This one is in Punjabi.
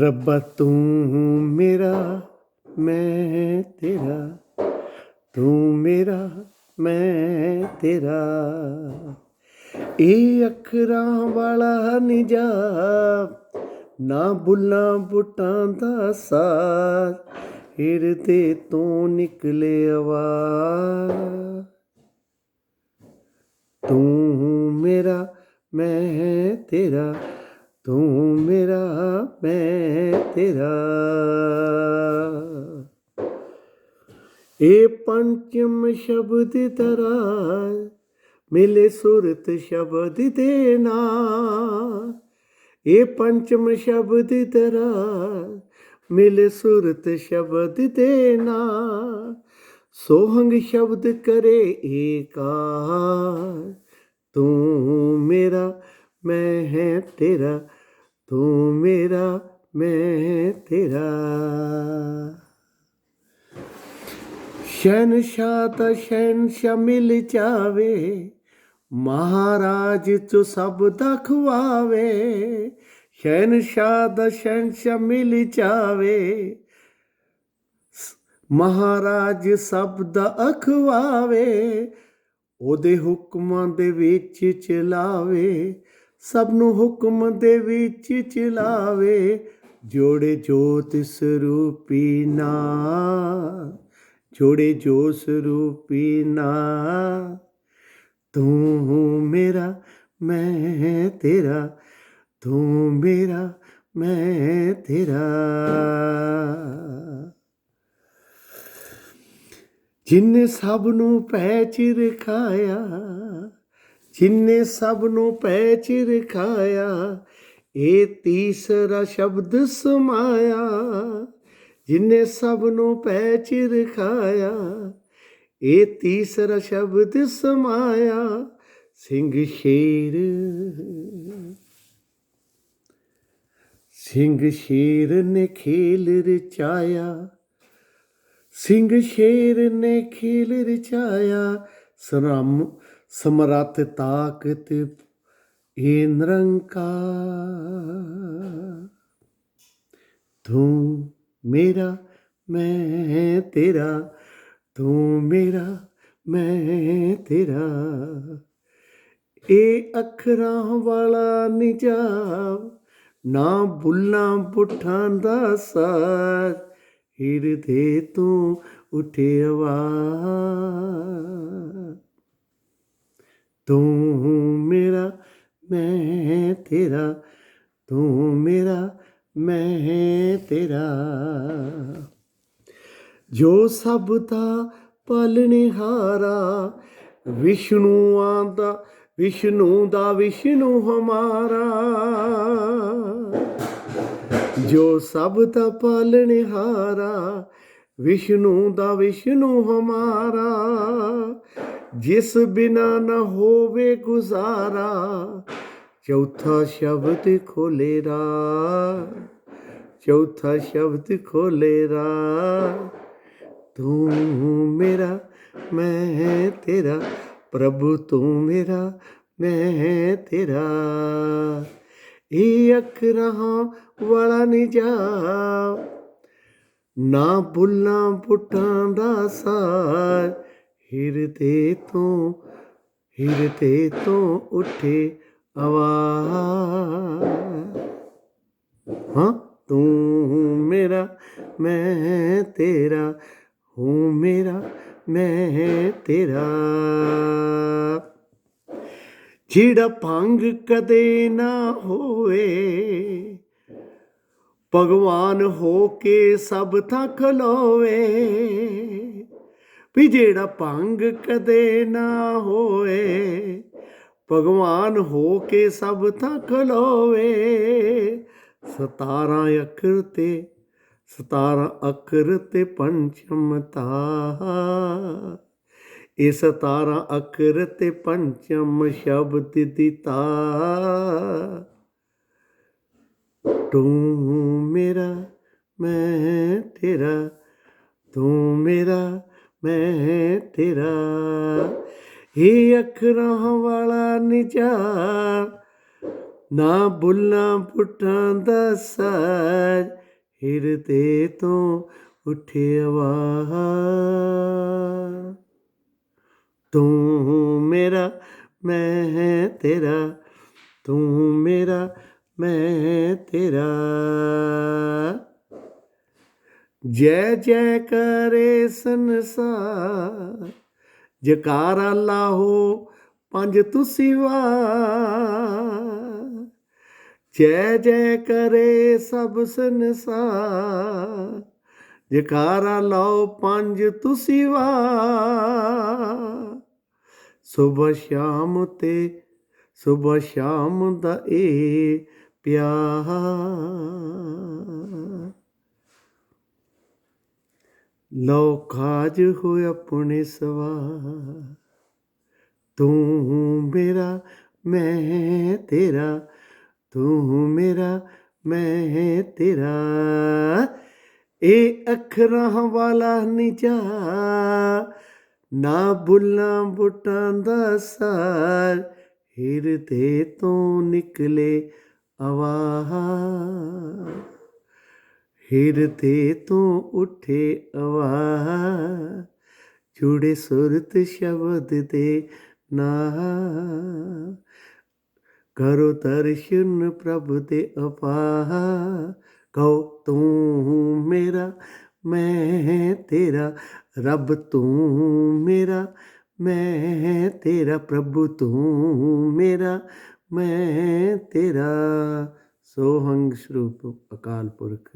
ਰੱਬਾ ਤੂੰ ਮੇਰਾ, ਮੈਂ ਤੇਰਾ। ਤੂੰ ਮੇਰਾ, ਮੈਂ ਤੇਰਾ। ਇਹ ਅੱਖਰਾਂ ਵਾਲਾ ਨਿਜਾਬ ਨਾ ਬੁੱਲਾਂ ਬੁੱਟਾਂ ਦਾ ਸਾਰ ਹਿਰਦੇ ਤੋਂ ਨਿਕਲੇ ਆਵਾਜ਼। ਤੂੰ ਮੇਰਾ, ਮੈਂ ਤੇਰਾ। ਤੂੰ ਮੇਰਾ, ਮੈਂ ਤੇਰਾ। ਇਹ ਪੰਚਮ ਸ਼ਬਦ ਤਰਾ, ਮਿਲੇ ਸੁਰਤ ਸ਼ਬਦ ਦੇ ਨਾਲ ਇਹ ਪੰਚਮ ਸ਼ਬਦ ਤਰਾ, ਮਿਲੇ ਸੁਰਤ ਸ਼ਬਦ ਦੇ ਨਾਲ ਸੋਹੰਗ ਸ਼ਬਦ ਕਰੇ ਏਕਾਰ, ਤੂੰ ਮੇਰਾ, ਮੈਂ ਹੈ ਤੇਰਾ। ਤੂੰ ਮੇਰਾ, ਮੈਂ ਤੇਰਾ। ਸ਼ਹਿਨशाह ਤਾਂ ਸ਼ਹਿਨशाह ਮਿਲ ਜਾਵੇ, ਮਹਾਰਾਜ ਚ ਸਭ ਦਾ ਖਵਾਵੇ ਸ਼ਹਿਨशाह ਦਾ ਸ਼ਹਿਨशाह ਮਿਲ ਜਾਵੇ, ਮਹਾਰਾਜ ਸਭ ਦਾ ਅਖਵਾਵੇ, ਉਹਦੇ ਹੁਕਮਾਂ ਦੇ ਵਿੱਚ ਚਲਾਵੇ। ਸਭ ਨੂੰ ਹੁਕਮ ਦੇ ਵਿੱਚ ਚਲਾਵੇ, ਜੋੜੇ ਜੋਤ ਸਰੂਪੀ ਨਾ, ਜੋੜੇ ਜੋ ਸਰੂਪੀ ਨਾ। ਤੂੰ ਮੇਰਾ, ਮੈਂ ਤੇਰਾ, ਤੂੰ ਮੇਰਾ, ਮੈਂ ਤੇਰਾ। ਜਿਨੇ ਸਭ ਨੂੰ ਪੈ ਚਿਰ ਖਾਇਆ ਜਿਨੇ ਸਭ ਨੂੰ ਪੈ ਚਿਰ ਖਾਇਆ, ਇਹ ਤੀਸਰਾ ਸ਼ਬਦ ਸਮਾਇਆ। ਜਿਨੇ ਸਭ ਨੂੰ ਪੈ ਚਿਰ ਖਾਇਆ, ਇਹ ਤੀਸਰਾ ਸ਼ਬਦ ਸਮਾਇਆ। ਸਿੰਘ ਸ਼ੇਰ ਸਿੰਘ ਸ਼ੇਰ ਨੇ ਖੇਲ ਰਚਾਇਆ, ਸਿੰਘ ਸ਼ੇਰ ਨੇ ਖੇਲ ਰਚਾਇਆ। ਸਰਮ ਸਮਰੱਥ ਤਾਕਤ ਇਹ ਨਿਰੰਕਾਰ। ਤੂੰ ਮੇਰਾ, ਮੈਂ ਤੇਰਾ, ਤੂੰ ਮੇਰਾ, ਮੈਂ ਤੇਰਾ। ਇਹ ਅੱਖਰਾਂ ਵਾਲਾ ਨਿਜਾਬ ਨਾ ਬੁੱਲਾਂ ਪੁੱਠਾਂ ਦਾ ਸਾਜ਼ ਹਿਰਦੇ ਤੂੰ ਉਠੇ ਆਵਾਜ਼ ਤੂੰ ਮੇਰਾ, ਮੈਂ ਤੇਰਾ, ਤੂੰ ਮੇਰਾ, ਮੈਂ ਤੇਰਾ। ਜੋ ਸਭ ਦਾ ਪਾਲਣਹਾਰਾ ਵਿਸ਼ਨੂੰ ਆਂਦਾ ਵਿਸ਼ਨੂੰ ਦਾ ਵਿਸ਼ਨੂੰ ਹਮਾਰਾ। ਜੋ ਸਭ ਦਾ ਪਾਲਣਹਾਰਾ ਵਿਸ਼ਨੂੰ ਦਾ ਵਿਸ਼ਨੂੰ ਹਮਾਰਾ। ਜਿਸ ਬਿਨਾ ਨਾ ਹੋਵੇ ਗੁਜ਼ਾਰਾ, ਚੌਥਾ ਸ਼ਬਦ ਖੋਲੇਰਾ, ਚੌਥਾ ਸ਼ਬਦ ਖੋਲੇਰਾ, ਤੂੰ ਮੇਰਾ, ਮੈਂ ਤੇਰਾ, ਪ੍ਰਭੂ ਤੂੰ ਮੇਰਾ, ਮੈਂ ਤੇਰਾ। ਇਹ ਅੱਖਰਾਂ ਵਾਲਾ ਨਹੀਂ ਜਾ, ਨਾ ਬੁੱਲਾਂ ਪੁੱਟਾਂ ਦਾ ਸਾਰ ਹਿਰਦੇ ਤੋਂ ਹਿਰਦੇ ਤੋਂ ਉੱਠੇ ਆਵਾਜ਼। ਹਾਂ, ਤੂੰ ਮੇਰਾ, ਮੈਂ ਤੇਰਾ, ਹੂੰ ਮੇਰਾ, ਮੈਂ ਤੇਰਾ। ਜਿਹੜਾ ਭੰਗ ਕਦੇ ਨਾ ਹੋਵੇ ਭਗਵਾਨ ਹੋ ਕੇ ਸਭ ਥਾਂ ਖਲੋਵੇ। ਵੀ ਜਿਹੜਾ ਭੰਗ ਕਦੇ ਨਾ ਹੋਏ, ਭਗਵਾਨ ਹੋ ਕੇ ਸਭ ਥਾਂ ਖਲੋਵੇ। 17 ਅੱਖਰ ਤੇ 17 ਅੱਖਰ ਤੇ ਪੰਚਮ ਤਾ ਇਹ 17 ਅੱਖਰ ਤੇ ਪੰਚਮ ਸ਼ਬਦ ਦਿੱਤਾ ਤੂੰ ਮੇਰਾ, ਮੈਂ ਤੇਰਾ, ਤੂੰ ਮੇਰਾ ਮੈਂ ਤੇਰਾ ਇਹ ਅੱਖਰਾਂ ਵਾਲਾ ਨਿਚਾ ਨਾ ਬੁੱਲਾਂ ਪੁੱਠਾਂ ਦਾ ਸਾਜ ਹਿਰਦੇ ਤੋਂ ਉਠਿਆਵਾ ਤੂੰ ਮੇਰਾ ਮੈਂ ਤੇਰਾ, ਤੂੰ ਮੇਰਾ ਮੈਂ ਤੇਰਾ। ਜੈ ਜੈ ਕਰੇ ਸੰਸਾਰ, ਜਕਾਰਾ ਲਾਹੋ ਪੰਜ ਤੁਸੀਂ ਵਾਰ। ਜੈ ਜੈ ਕਰੇ ਸਭ ਸੰਸਾਰ, ਜਕਾਰਾ ਲਾਓ ਪੰਜ ਤੁਸੀਂ ਵਾਰ। ਸੁਬਹ ਸ਼ਾਮ ਤੇ ਸੁਬਹ ਸ਼ਾਮ ਦਾ ਇਹ ਪਿਆਰ। ਲੋ ਕਾਜ ਹੋ ਆਪਣੇ ਸਵਾ ਤੂੰ ਮੇਰਾ, ਮੈਂ ਤੇਰਾ। ਤੂੰ ਮੇਰਾ, ਮੈਂ ਤੇਰਾ। ਇਹ ਅੱਖਰਾਂ ਵਾਲਾ ਨਿਜਾ ਨਾ ਬੁੱਲਾਂ ਬੁੱਟਾਂ ਦਾ ਸਾਰ। ਹਿਰਦੇ ਤੋਂ ਨਿਕਲੇ ਆਵਾਜ਼ ਹਿਰਦੇ ਤੋਂ ਉਠੇ ਆਵਾਜ਼ ਜੁੜੇ ਸੁਰਤ ਸ਼ਬਦ ਦੇ ਨਾ ਕਰੋ ਦਰਸ਼ਨ ਪ੍ਰਭ ਦੇ ਅਪਾ ਕਹੋ ਤੂੰ ਮੇਰਾ, ਮੈਂ ਤੇਰਾ, ਰੱਬ ਤੂੰ ਮੇਰਾ, ਮੈਂ ਤੇਰਾ, ਪ੍ਰਭੂ ਤੂੰ ਮੇਰਾ, ਮੈਂ ਤੇਰਾ। ਸੋਹੰਗ ਸਰੂਪ ਅਕਾਲ ਪੁਰਖ।